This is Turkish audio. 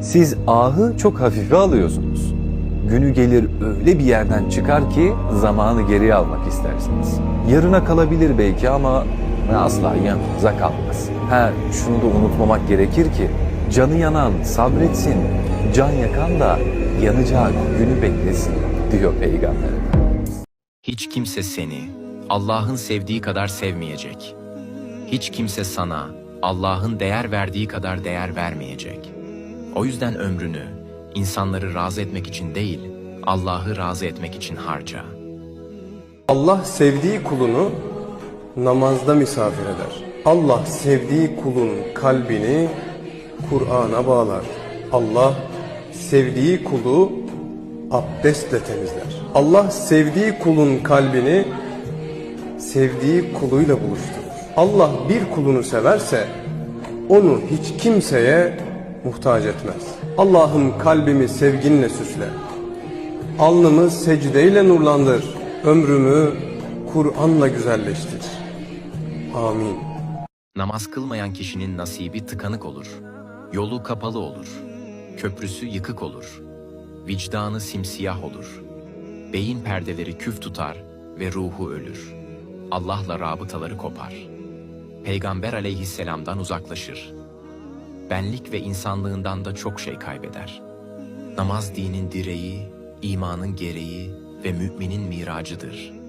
Siz ahı çok hafife alıyorsunuz. Günü gelir öyle bir yerden çıkar ki zamanı geriye almak istersiniz. Yarına kalabilir belki ama asla yanınıza kalmaz. Ha şunu da unutmamak gerekir ki canı yanan sabretsin, can yakan da yanacağı günü beklesin diyor Peygamber. Hiç kimse seni Allah'ın sevdiği kadar sevmeyecek. Hiç kimse sana Allah'ın değer verdiği kadar değer vermeyecek. O yüzden ömrünü insanları razı etmek için değil, Allah'ı razı etmek için harca. Allah sevdiği kulunu namazda misafir eder. Allah sevdiği kulun kalbini Kur'an'a bağlar. Allah sevdiği kulu abdestle temizler. Allah sevdiği kulun kalbini sevdiği kuluyla buluşturur. Allah bir kulunu severse onu hiç kimseye muhtaç etmez. Allah'ım kalbimi sevginle süsle. Alnımı secdeyle nurlandır. Ömrümü Kur'an'la güzelleştir. Amin. Namaz kılmayan kişinin nasibi tıkanık olur. Yolu kapalı olur. Köprüsü yıkık olur. Vicdanı simsiyah olur. Beyin perdeleri küf tutar ve ruhu ölür. Allah'la rabıtaları kopar. Peygamber aleyhisselamdan uzaklaşır. Benlik ve insanlığından da çok şey kaybeder. Namaz dinin direği, imanın gereği ve müminin miracıdır.''